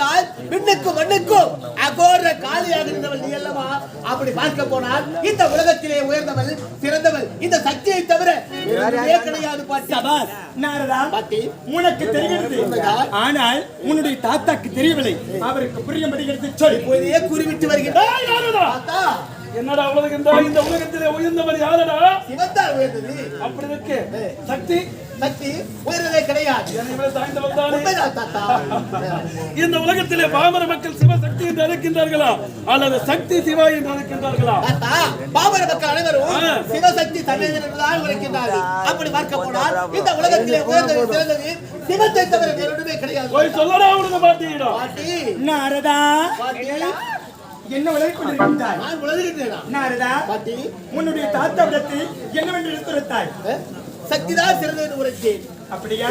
பார்த்தால் விண்ணுக்கும் மண்ணுக்கும் அகோர காலியாக இருந்தவள் நீ அல்லவா? அப்படி பார்க்க போனால் இந்த உலகத்திலே உயர்ந்தவள் சிறந்தவள் இந்த சக்தியை தவிர கிடையாது நாரதா உனக்கு தெரிகிறது. ஆனால் உன்னுடைய தாத்தாக்கு தெரியவில்லை. அவருக்கு புரியும்படிகிறது சொல். இப்போதையே குறிவிட்டு! தாத்தா! என்னடா உலகின்ற இந்த உலகத்திலே உயர்ந்தவர் யாரடா? சிவத்தால் உயர்ந்தது. அப்படி இருக்கு. சக்தி சக்தி உயர்ந்ததே கிடையாது. தாத்தா. இந்த உலகத்திலே பாமர மக்கள் சிவசக்தி என்று அழைக்கின்றார்களா? அல்லது சக்தி சிவா என்று அழைக்கின்றார்களா? தாத்தா பாமர மக்கள் அனைவரும். சிவசக்தி தன்மையில் என்றுதான் உரைக்கின்றார்கள். அப்படி பார்க்க போனால் இந்த உலகத்திலே உயர்ந்தது சிறந்தது சிவத்தை தவிர வேறு ஒன்றுமே கிடையாது. போய் சொல்லடா நாரதா. பாட்டி. என்ன உலகிக் கொண்டிருக்கின்றாய் நான் நாரதா பாட்டி. உன்னுடைய தாத்தாவிடத்தில் என்னவென்று எடுத்துரைத்தாய்? சக்திதான் சிறந்தது என்று உரைத்தேன். அப்படியா?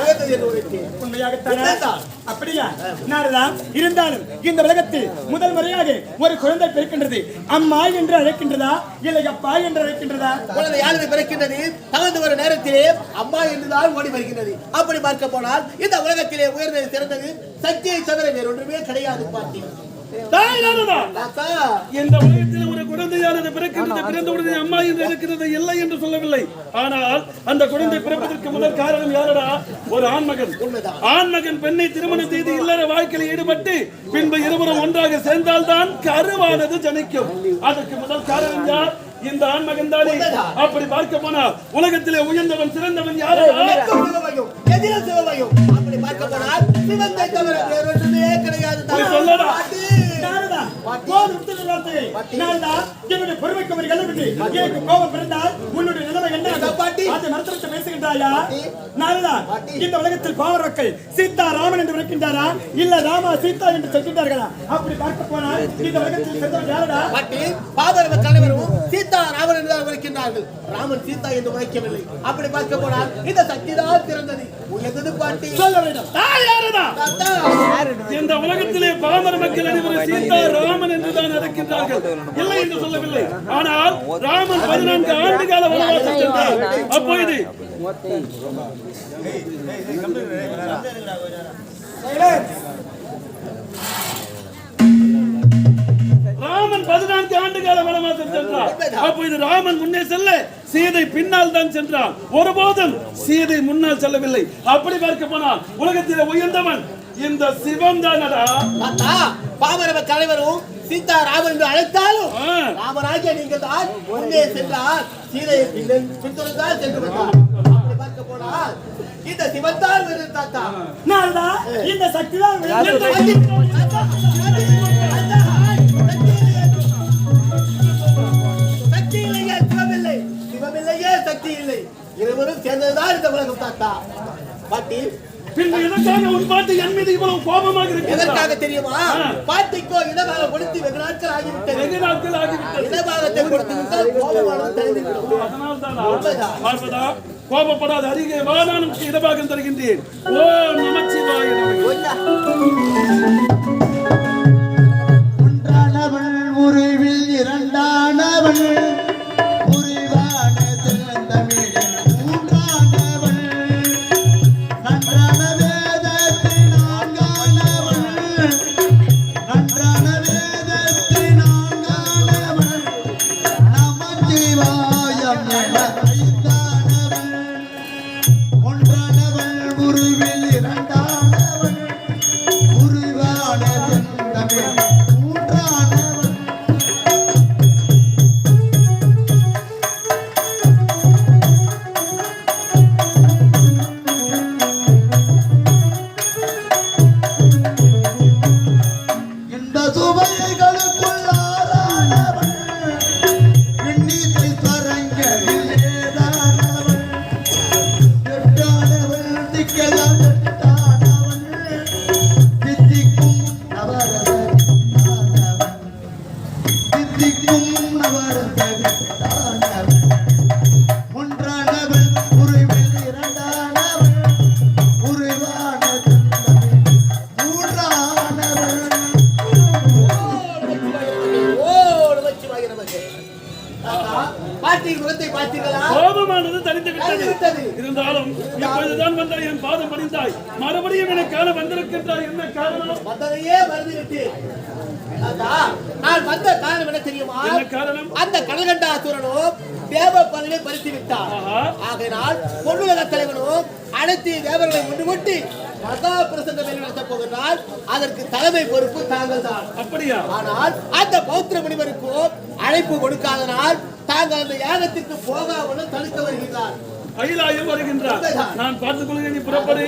உண்மையாகத்தானா. அப்படியா? நாரதா இருந்தாலும் இந்த உலகத்தில் முதல் முறையாக ஒரு குழந்தை பிறக்கின்றது. அம்மா என்று அழைக்கின்றதா? இல்லை அப்பா என்று அழைக்கின்றதா? குழந்தை யாருமே பிறக்கின்றது? தகுந்த ஒரு நேரத்திலே அம்மா என்றுதான் ஓடி வருகின்றது. அப்படி பார்க்க போனால் இந்த உலகத்திலே உயர்ந்தது சிறந்தது சக்தியை தவிர வேறு ஒன்றுமே கிடையாது! தாத்தா இந்த உலகத்தில் ஒரு குழந்தையானது பிறக்கின்றது பிறந்த உடனே அம்மா என்று இருக்கிறது இல்லை என்று சொல்லவில்லை. ஆனால் அந்த குழந்தை பிறப்பதற்கு முதல் காரணம் யாரடா? ஒரு ஆண்மகன். உண்மைதான். ஆண்மகன் பெண்ணை திருமணம் செய்து இல்லற வாழ்க்கையில் ஈடுபட்டு பின்பு இருவரும் ஒன்றாக சேர்ந்தால்தான் கருவானது ஜனிக்கும். அதற்கு முதல் காரணம் யார்? இந்த ஆண்மகன் தானே. அப்படி பார்க்க போனால் உலகத்திலே உயர்ந்தவன் சிறந்தவன் சிவமையும் அப்படி பார்க்க போனால் சிவத்தை தவிர கிடையாது. என்னுடைய பொறுமைக்கு ஒரு எனக்கு கோபம் பிறந்தால் உன்னுடைய நிலைமை என்ன? பாட்டி. அதை மறுத்துவிட்டு பேசுகின்றாயா. நாரதா. இந்த உலகத்தில் பாவரக்கள் சீதா ராமன் என்று விளக்கின்றாரா? இல்ல ராமா சீதா என்று சொல்கின்றார்களா? அப்படி பார்க்க போனால் இந்த உலகத்தில் சிறந்தவன் யாரடா? பாட்டி. அனைவரும் சீதா ராமன் என்று உரைக்கின்றார்கள் ராமன் சீதா என்று உரைக்கவில்லை. அப்படி பார்க்க போனால் இந்த சக்தி தான் சிறந்தது. உயர்ந்தது பாட்டி சொல்ல வேண்டும் தாய் யாரடா? தாத்தா இந்த உலகத்திலே பாமர மக்கள் அனைவரும் சீதா ராமன் என்றுதான் நடக்கின்றார்கள். இல்லை என்று சொல்லவில்லை. ஆனால் ராமன் பதினான்கு ஆண்டு கால வனவாசம் சென்றார். அப்பொழுது ராமன் பதினான்கு ஆண்டு கால வனவாசம் சென்றார். அப்பொழுது ராமன் முன்னே செல்ல சீதை பின்னால் தான் சென்றான். ஒருபோதும் சீதை முன்னால் செல்லவில்லை. அப்படி பார்க்க போனால் உலகத்திலே உயர்ந்தவன் இந்த சிவம் தானடா? தாத்தா பாமர மக்கள் அனைவரும் சீதா ராமன் என்று அழைத்தாலும். ராமராஜா நீங்கள் தான் முன்னே சென்றார் சீதையை பின்ன- பின்தொடர்ந்தால் சென்று வந்தார் அப்படி பார்க்க போனால் இந்த சிவத்தால் தாத்தா. நாரதா இந்த சக்தி இல்லை. இருவரும் சேர்ந்ததுதான் இந்த உலகம் தாத்தா. பாட்டி. பின்பு எதற்காக உன் பாட்டு என் மீது இவ்வளவு கோபமாக எதற்காக தெரியுமா? பாட்டிக்கோ இடமாக கொடுத்து வெகு நாட்கள் ஆகிவிட்டது. வெகு நாட்கள் ஆகிவிட்டது. இடபாகத்தை கொடுத்து விட்டால் கோபமானது தெரிந்துவிடும் அதனால் தானா பார்ப்பதா கோபப்படாத அருகே வா நான் தருகின்றேன். ஓ நமச்சிவாய நமக. சித்திக்கும் அவர்கள் ஒன்றானவள் உருவில் இரண்டானவள் உருவானது மூன்றானவள் பாட்டி கோபமானது தனித்து விட்டது. இருந்தாலும் இப்பொழுதுதான் வந்தாய் பாதம் பணிந்தாய் மறுபடியும் என காலம் வந்திருக்கின்றாய். என்ன காரணம்? வந்ததையே மறந்துவிட்டேன். நான் வந்த காரணம் என்ன தெரியுமா? என்ன காரணம்? அந்த கடகண்டாசுரனும் தேவ பதவியை பறித்து விட்டார். ஆஹா. ஆகையினால் பொன்னுலக தலைவனும் அனைத்து தேவர்களை முன்னிட்டு மகா பிரசங்கம் நடத்தப் போகிறார் அதற்கு தலைமை பொறுப்பு தாங்கள் தான் அப்படியா? ஆனால் அந்த பௌத்திர முனிவருக்கும் அழைப்பு கொடுக்காதனால் தாங்கள் அந்த யாகத்திற்கு போகாமலும் தடுக்க வருகிறார் கைலாயம் வருகின்றார். நான் பார்த்துக் கொள்கிறேன் நீ புறப்படு.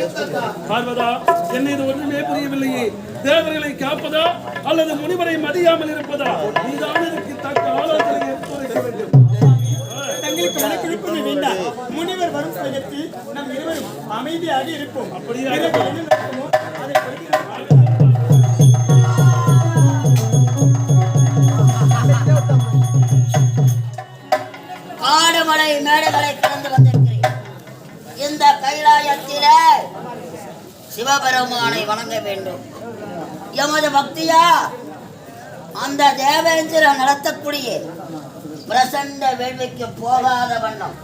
பார்வதா என்னை இது ஒன்றுமே புரியவில்லையே. தேவர்களை காப்பதா அல்லது முனிவரை மதியாமல் இருப்பதா? நீதான் இதற்கு தக்க ஆலோசனை எடுத்துரைக்க வேண்டும். தங்களுக்கு மனக்குழப்பமே வேண்டாம். முனிவர் வரும் சமயத்தில் நம் இருவரும் அமைதியாக இருப்போம். அப்படியா? என்ன நடக்குமோ அதை. காடுமலை மேடுகளை கடந்து வந்திருக்கிறேன். இந்த கைலாயத்திலே சிவபெருமானை வணங்க வேண்டும். எமது பக்தியா? அந்த தேவேந்திரன் நடத்தக்கூடிய பிரசண்ட வேள்விக்கு போகாத வண்ணம்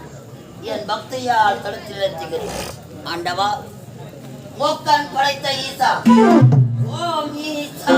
என் பக்தியால் தடுத்து நிறுத்துகிறேன் ஆண்டவா மூக்கன் படைத்த ஈசா. ஓம் ஈசா.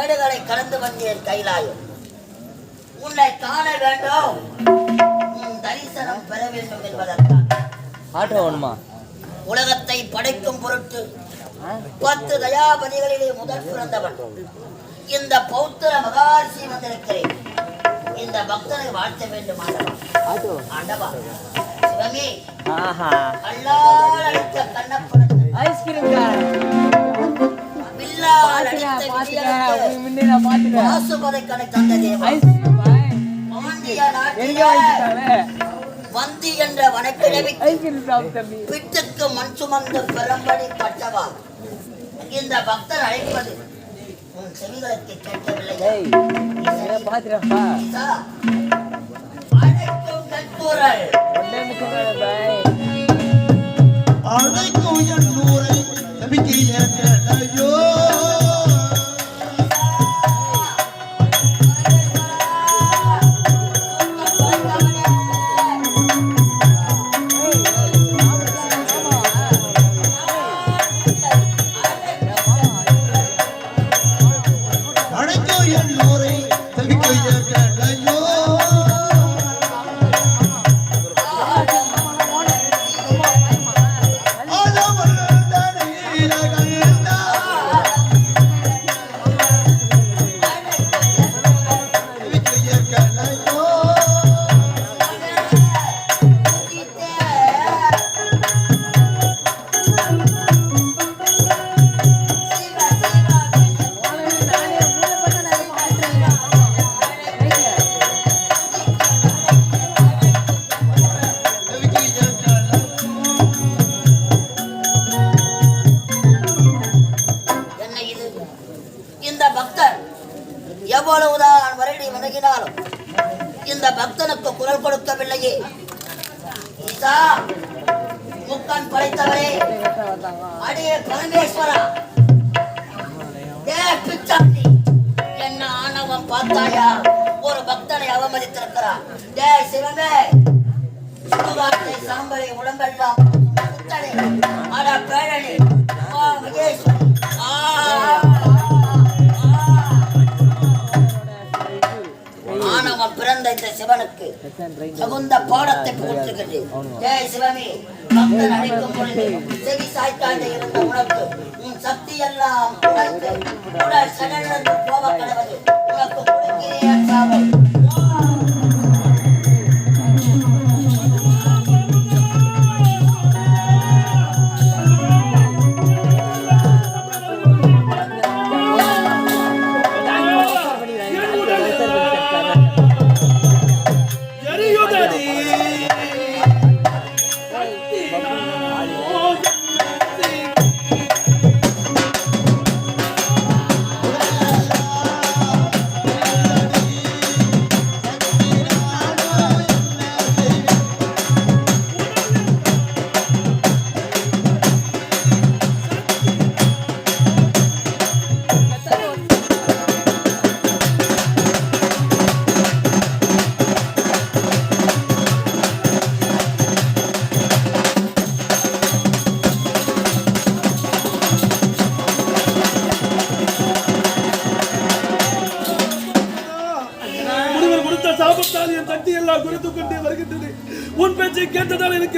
மேடுகளை கடந்து வந்தேன் கைலாயம். உன்னை காண வேண்டும். உன் தரிசனம் பெற வேண்டும் என்பதற்காக. வேணுமா? உலகத்தை படைக்கும் பொருட்டு பத்து தயாபதிகளிலே முதல் பிறந்தவன். இந்த பௌத்திர மகாரிஷி வந்திருக்கிறேன். இந்த பக்தனை வாழ்த்த வேண்டும் ஆண்டவா. சிவமே. அடித்த கண்ணப்பனுக்கு ஐஸ்கிரீம் வில்லால் அடித்த பாத்துட்டேன் விஜயனுக்கு முன்னே நான் பாத்துட்டேன் வாசுபதை கணை தந்த தேவன் ஐஸ்கிரீம் பாண்டிய எங்க நாட்டிலே வாங்கிட்டாவே வந்தி என்ற வனக்கிழவி மண் சுமந்து பெரும்படி பட்டவா? இந்த பக்தர் அழைப்பது உன் செவிகளுக்கு கேட்கவில்லை அழைக்கும் கற்பூரல். அழைக்கும் என் நூரை பிறந்த இந்த சிவனுக்கு தகுந்த பாடத்தை புகட்டுகிறேன் ஜெய் சிவமே பக்தன் அழைக்கும் பொழுது செவி சாய்த்தாண்ட இருந்த உனக்கு உன் சக்தி எல்லாம் உனக்கு உடல் போக உனக்கு கொடுக்கிறேன் சாவை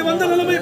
கேட்டதால் எனக்கு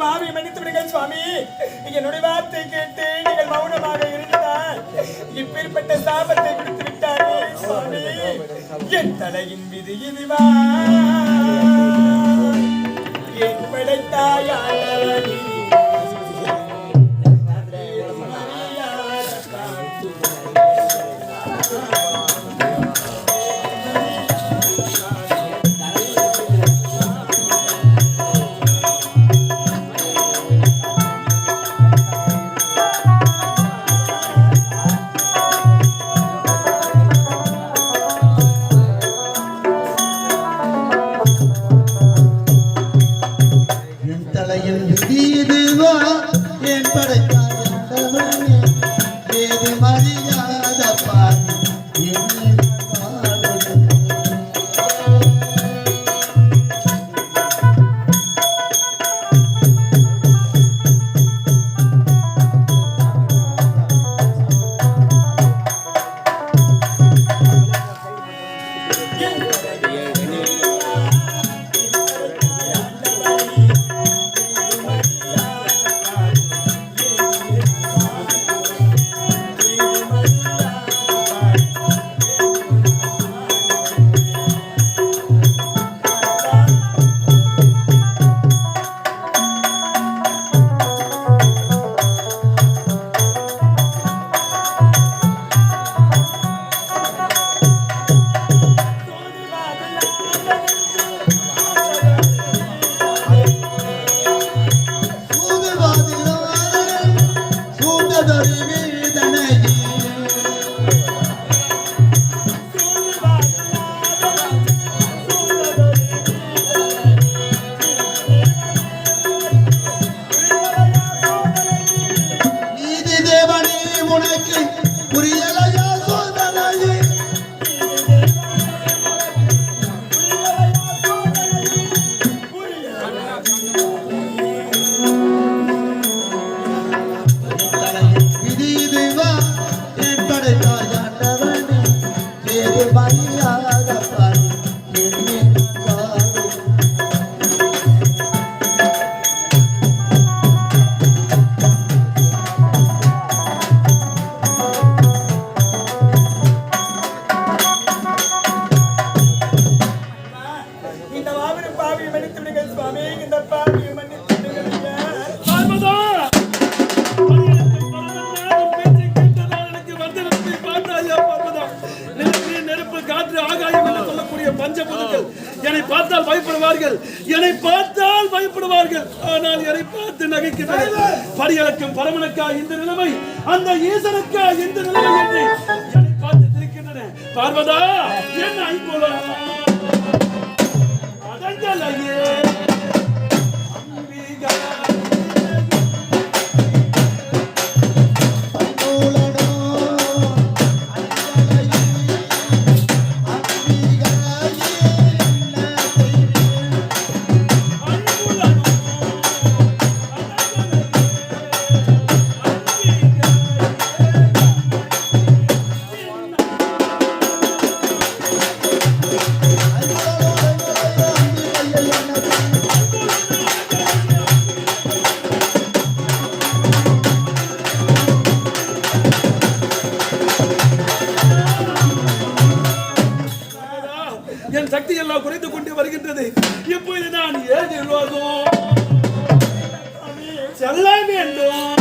இந்த பாவி மன்னித்து விடுங்கள் சுவாமி. என்னுடைய வார்த்தை கேட்டு நீங்கள் மௌனமாக இருந்தால் இப்பேற்பட்ட சாபத்தை கொடுத்து விட்டாரே சுவாமி. என் தலையின் விதி இதுவா என் படைத்தாயான பயப்படுவார்கள் பார்த்து நகைக்கின்றனர். பரிகளுக்கும் பரமனுக்கா இந்த நிலைமை அந்த ஈசனுக்கா இந்த நிலைமை என்று என்னை பார்த்து திரிக்கின்றன. பார்வதா என்ன ஐம்புலம் அடங்கலையே. அம்பிகா இப்பொழுது நான் ஏழு லோகம் செல்ல வேண்டும்